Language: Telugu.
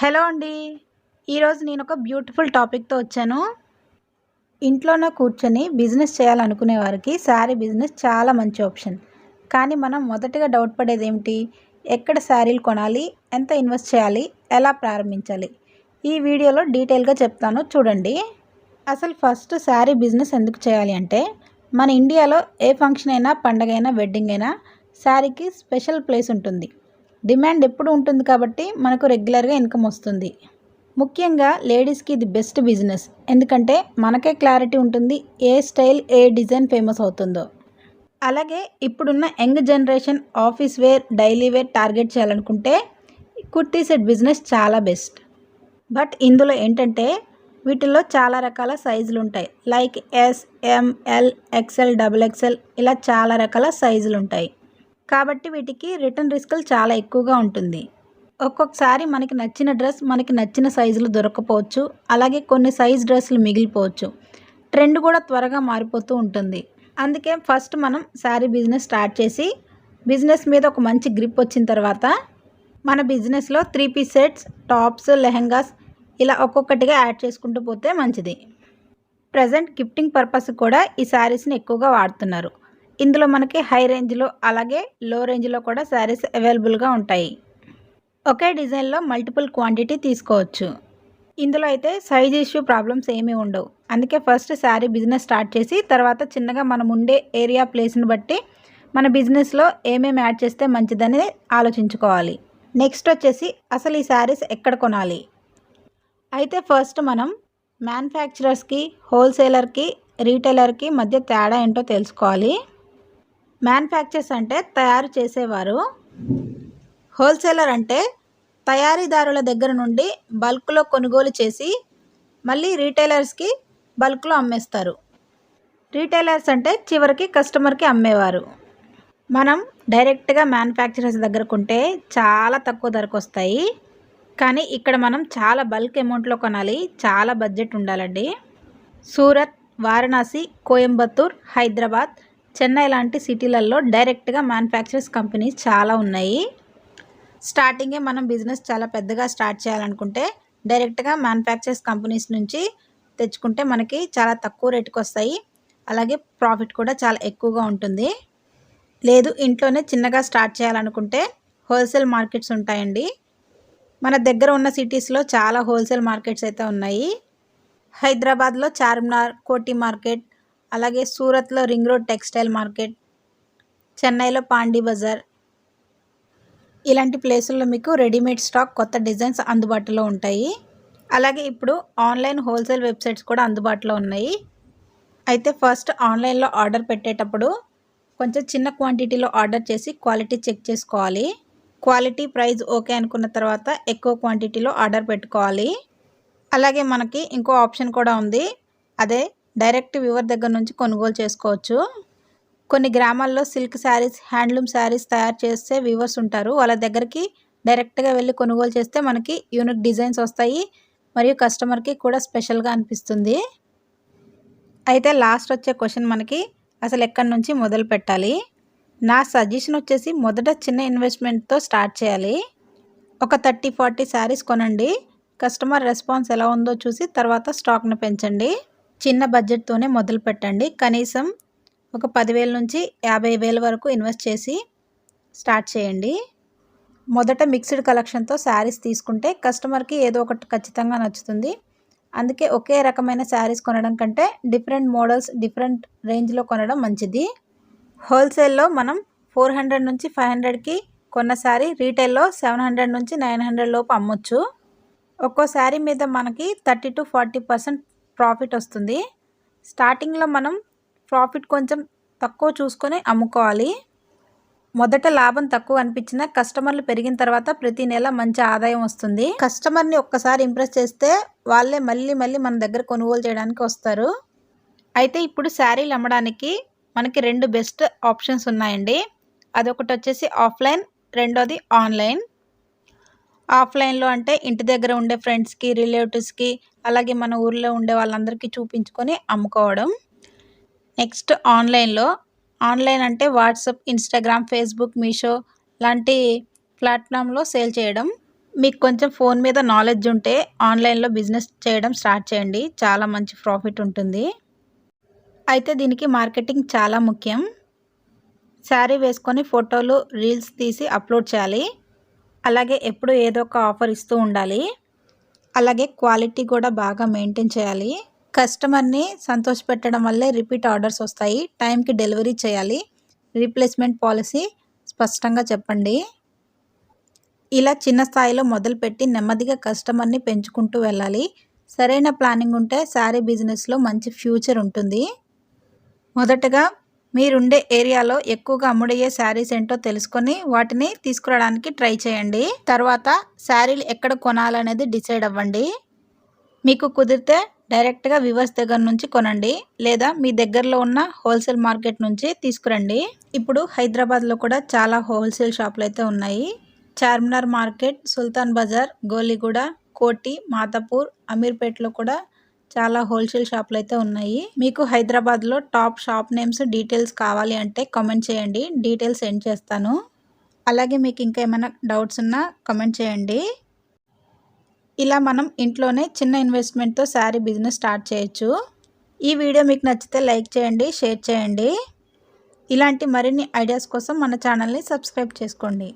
హలో అండి. ఈరోజు నేను ఒక బ్యూటిఫుల్ టాపిక్తో వచ్చాను. ఇంట్లోనే కూర్చొని బిజినెస్ చేయాలనుకునే వారికి శారీ బిజినెస్ చాలా మంచి ఆప్షన్. కానీ మనం మొదటగా డౌట్ పడేది ఏమిటి? ఎక్కడ శారీలు కొనాలి? ఎంత ఇన్వెస్ట్ చేయాలి? ఎలా ప్రారంభించాలి? ఈ వీడియోలో డీటెయిల్గా చెప్తాను చూడండి. అసలు ఫస్ట్ శారీ బిజినెస్ ఎందుకు చేయాలి అంటే మన ఇండియాలో ఏ ఫంక్షన్ అయినా పండగ అయినా వెడ్డింగ్ అయినా శారీకి స్పెషల్ ప్లేస్ ఉంటుంది. డిమాండ్ ఎప్పుడు ఉంటుంది కాబట్టి మనకు రెగ్యులర్గా ఇన్కమ్ వస్తుంది. ముఖ్యంగా లేడీస్కి ఇది బెస్ట్ బిజినెస్. ఎందుకంటే మనకే క్లారిటీ ఉంటుంది ఏ స్టైల్ ఏ డిజైన్ ఫేమస్ అవుతుందో. అలాగే ఇప్పుడున్న young generation office wear daily wear target చేయాలనుకుంటే కుర్తీ సెట్ బిజినెస్ చాలా బెస్ట్. బట్ ఇందులో ఏంటంటే వీటిల్లో చాలా రకాల సైజులు ఉంటాయి. Like S M L XL double XL ఇలా చాలా రకాల సైజులు ఉంటాయి. కాబట్టి వీటికి రిటర్న్ రిస్కులు చాలా ఎక్కువగా ఉంటుంది. ఒక్కొక్కసారి మనకి నచ్చిన డ్రెస్ మనకి నచ్చిన సైజులు దొరకపోవచ్చు. అలాగే కొన్ని సైజ్ డ్రెస్సులు మిగిలిపోవచ్చు. ట్రెండ్ కూడా త్వరగా మారిపోతూ ఉంటుంది. అందుకే ఫస్ట్ మనం శారీ బిజినెస్ స్టార్ట్ చేసి బిజినెస్ మీద ఒక మంచి గ్రిప్ వచ్చిన తర్వాత మన బిజినెస్లో three piece sets tops lehengas ఇలా ఒక్కొక్కటిగా యాడ్ చేసుకుంటూ పోతే మంచిది. ప్రజెంట్ గిఫ్టింగ్ పర్పస్ కూడా ఈ శారీస్ని ఎక్కువగా వాడుతున్నారు. ఇందులో మనకి హై రేంజ్లో అలాగే లో రేంజ్లో కూడా శారీస్ అవైలబుల్గా ఉంటాయి. ఒకే డిజైన్లో మల్టిపుల్ క్వాంటిటీ తీసుకోవచ్చు. ఇందులో అయితే సైజ్ ఇష్యూ ప్రాబ్లమ్స్ ఏమీ ఉండవు. అందుకే ఫస్ట్ శారీ బిజినెస్ స్టార్ట్ చేసి తర్వాత చిన్నగా మనం ఉండే ఏరియా ప్లేస్ని బట్టి మన బిజినెస్లో ఏమేమి యాడ్ చేస్తే మంచిదని ఆలోచించుకోవాలి. నెక్స్ట్ వచ్చేసి అసలు ఈ శారీస్ ఎక్కడ కొనాలి? అయితే ఫస్ట్ మనం మ్యానుఫ్యాక్చరర్స్కి హోల్సేలర్కి రీటైలర్కి మధ్య తేడా ఏంటో తెలుసుకోవాలి. మ్యానుఫ్యాక్చర్స్ అంటే తయారు చేసేవారు. హోల్సేలర్ అంటే తయారీదారుల దగ్గర నుండి బల్క్లో కొనుగోలు చేసి మళ్ళీ రీటైలర్స్కి బల్క్లో అమ్మేస్తారు. రీటైలర్స్ అంటే చివరికి కస్టమర్కి అమ్మేవారు. మనం డైరెక్ట్గా మ్యానుఫ్యాక్చరర్స్ దగ్గర కొంటే చాలా తక్కువ ధరకు వస్తాయి. కానీ ఇక్కడ మనం చాలా బల్క్ అమౌంట్లో కొనాలి చాలా బడ్జెట్ ఉండాలండి. సూరత్ వారణాసి కోయంబత్తూర్ హైదరాబాద్ చెన్నై లాంటి సిటీలలో డైరెక్ట్గా మ్యానుఫ్యాక్చరర్స్ కంపెనీస్ చాలా ఉన్నాయి. స్టార్టింగే మనం బిజినెస్ చాలా పెద్దగా స్టార్ట్ చేయాలనుకుంటే డైరెక్ట్గా మ్యానుఫ్యాక్చరర్స్ కంపెనీస్ నుంచి తెచ్చుకుంటే మనకి చాలా తక్కువ రేటుకి వస్తాయి. అలాగే ప్రాఫిట్ కూడా చాలా ఎక్కువగా ఉంటుంది. లేదు ఇంట్లోనే చిన్నగా స్టార్ట్ చేయాలనుకుంటే హోల్సేల్ మార్కెట్స్ ఉంటాయండి. మన దగ్గర ఉన్న సిటీస్లో చాలా హోల్సేల్ మార్కెట్స్ అయితే ఉన్నాయి. హైదరాబాద్లో చార్మినార్ కోటి మార్కెట్ అలాగే సూరత్లో రింగ్ రోడ్ టెక్స్టైల్ మార్కెట్ చెన్నైలో పాండీ బజార్. ఇలాంటి ప్లేసుల్లో మీకు రెడీమేడ్ స్టాక్ కొత్త డిజైన్స్ అందుబాటులో ఉంటాయి. అలాగే ఇప్పుడు ఆన్లైన్ హోల్సేల్ వెబ్సైట్స్ కూడా అందుబాటులో ఉన్నాయి. అయితే ఫస్ట్ ఆన్లైన్లో ఆర్డర్ పెట్టేటప్పుడు కొంచెం చిన్న క్వాంటిటీలో ఆర్డర్ చేసి క్వాలిటీ చెక్ చేసుకోవాలి. క్వాలిటీ ప్రైస్ ఓకే అనుకున్న తర్వాత ఎక్కువ క్వాంటిటీలో ఆర్డర్ పెట్టుకోవాలి. అలాగే మనకి ఇంకో ఆప్షన్ కూడా ఉంది. అదే డైరెక్ట్ వ్యూవర్ దగ్గర నుంచి కొనుగోలు చేసుకోవచ్చు. కొన్ని గ్రామాల్లో సిల్క్ శారీస్ హ్యాండ్లూమ్ శారీస్ తయారు చేసే వ్యూవర్స్ ఉంటారు. వాళ్ళ దగ్గరికి డైరెక్ట్గా వెళ్ళి కొనుగోలు చేస్తే మనకి యూనిక్ డిజైన్స్ వస్తాయి. మరియు కస్టమర్కి కూడా స్పెషల్గా అనిపిస్తుంది. అయితే లాస్ట్ వచ్చే క్వశ్చన్ మనకి అసలు ఎక్కడి నుంచి మొదలు పెట్టాలి? నా సజెషన్ వచ్చేసి మొదట చిన్న ఇన్వెస్ట్మెంట్తో స్టార్ట్ చేయాలి. ఒక థర్టీ ఫార్టీ శారీస్ కొనండి. కస్టమర్ రెస్పాన్స్ ఎలా ఉందో చూసి తర్వాత స్టాక్ను పెంచండి. చిన్న బడ్జెట్తోనే మొదలు పెట్టండి. కనీసం ఒక పదివేల నుంచి యాభై వేల వరకు ఇన్వెస్ట్ చేసి స్టార్ట్ చేయండి. మొదట మిక్స్డ్ కలెక్షన్తో శారీస్ తీసుకుంటే కస్టమర్కి ఏదో ఒకటి ఖచ్చితంగా నచ్చుతుంది. అందుకే ఒకే రకమైన శారీస్ కొనడం కంటే డిఫరెంట్ మోడల్స్ డిఫరెంట్ రేంజ్లో కొనడం మంచిది. హోల్సేల్లో మనం ఫోర్ హండ్రెడ్ నుంచి ఫైవ్ హండ్రెడ్కి కొన్న శారీ రీటైల్లో సెవెన్ హండ్రెడ్ నుంచి నైన్ హండ్రెడ్ లోపు అమ్మొచ్చు. ఒక్కో శారీ మీద మనకి thirty to forty percent profit వస్తుంది. స్టార్టింగ్లో మనం ప్రాఫిట్ కొంచెం తక్కువ చూసుకొని అమ్ముకోవాలి. మొదట లాభం తక్కువ అనిపించిన కస్టమర్లు పెరిగిన తర్వాత ప్రతి నెల మంచి ఆదాయం వస్తుంది. కస్టమర్ని ఒక్కసారి ఇంప్రెస్ చేస్తే వాళ్ళే మళ్ళీ మళ్ళీ మన దగ్గర కొనుగోలు చేయడానికి వస్తారు. అయితే ఇప్పుడు శారీలు అమ్మడానికి మనకి రెండు బెస్ట్ ఆప్షన్స్ ఉన్నాయండి. అదొకటి వచ్చేసి ఆఫ్లైన్ రెండోది ఆన్లైన్. ఆఫ్లైన్లో అంటే ఇంటి దగ్గర ఉండే ఫ్రెండ్స్కి రిలేటివ్స్కి అలాగే మన ఊర్లో ఉండే వాళ్ళందరికీ చూపించుకొని అమ్ముకోవడం. నెక్స్ట్ ఆన్లైన్లో ఆన్లైన్ అంటే వాట్సాప్ ఇన్స్టాగ్రామ్ ఫేస్బుక్ మీషో లాంటి ప్లాట్ఫామ్లో సేల్ చేయడం. మీకు కొంచెం ఫోన్ మీద నాలెడ్జ్ ఉంటే ఆన్లైన్లో బిజినెస్ చేయడం స్టార్ట్ చేయండి. చాలా మంచి ప్రాఫిట్ ఉంటుంది. అయితే దీనికి మార్కెటింగ్ చాలా ముఖ్యం. శారీ వేసుకొని ఫోటోలు రీల్స్ తీసి అప్లోడ్ చేయాలి. అలాగే ఎప్పుడు ఏదో ఒక ఆఫర్ ఇస్తూ ఉండాలి. అలాగే క్వాలిటీ కూడా బాగా మెయింటైన్ చేయాలి. కస్టమర్ని సంతోషపెట్టడం వల్లే రిపీట్ ఆర్డర్స్ వస్తాయి. టైంకి డెలివరీ చేయాలి. రీప్లేస్మెంట్ పాలసీ స్పష్టంగా చెప్పండి. ఇలా చిన్న స్థాయిలో మొదలుపెట్టి నెమ్మదిగా కస్టమర్ని పెంచుకుంటూ వెళ్ళాలి. సరైన ప్లానింగ్ ఉంటే శారీ బిజినెస్లో మంచి ఫ్యూచర్ ఉంటుంది. మొదటగా మీరుండే ఏరియాలో ఎక్కువగా అమ్ముడయ్యే శారీస్ ఏంటో తెలుసుకొని వాటిని తీసుకురావడానికి ట్రై చేయండి. తర్వాత శారీలు ఎక్కడ కొనాలనేది డిసైడ్ అవ్వండి. మీకు కుదిరితే డైరెక్ట్గా వివర్స్ దగ్గర నుంచి కొనండి లేదా మీ దగ్గరలో ఉన్న హోల్సేల్ మార్కెట్ నుంచి తీసుకురండి. ఇప్పుడు హైదరాబాద్లో కూడా చాలా హోల్సేల్ షాపులు అయితే ఉన్నాయి. చార్మినార్ మార్కెట్ సుల్తాన్ బజార్ గోలిగూడ కోటి మాతాపూర్ అమీర్పేట్లో కూడా చాలా హోల్సేల్ షాపులు అయితే ఉన్నాయి. మీకు హైదరాబాద్లో టాప్ షాప్ నేమ్స్ డీటెయిల్స్ కావాలి అంటే కామెంట్ చేయండి. డీటెయిల్స్ సెండ్ చేస్తాను. అలాగే మీకు ఇంకా ఏమైనా డౌట్స్ ఉన్నా కామెంట్ చేయండి. ఇలా మనం ఇంట్లోనే చిన్న ఇన్వెస్ట్మెంట్తో శారీ బిజినెస్ స్టార్ట్ చేయొచ్చు. ఈ వీడియో మీకు నచ్చితే లైక్ చేయండి షేర్ చేయండి. ఇలాంటి మరిన్ని ఐడియాస్ కోసం మన ఛానల్ని సబ్స్క్రైబ్ చేసుకోండి.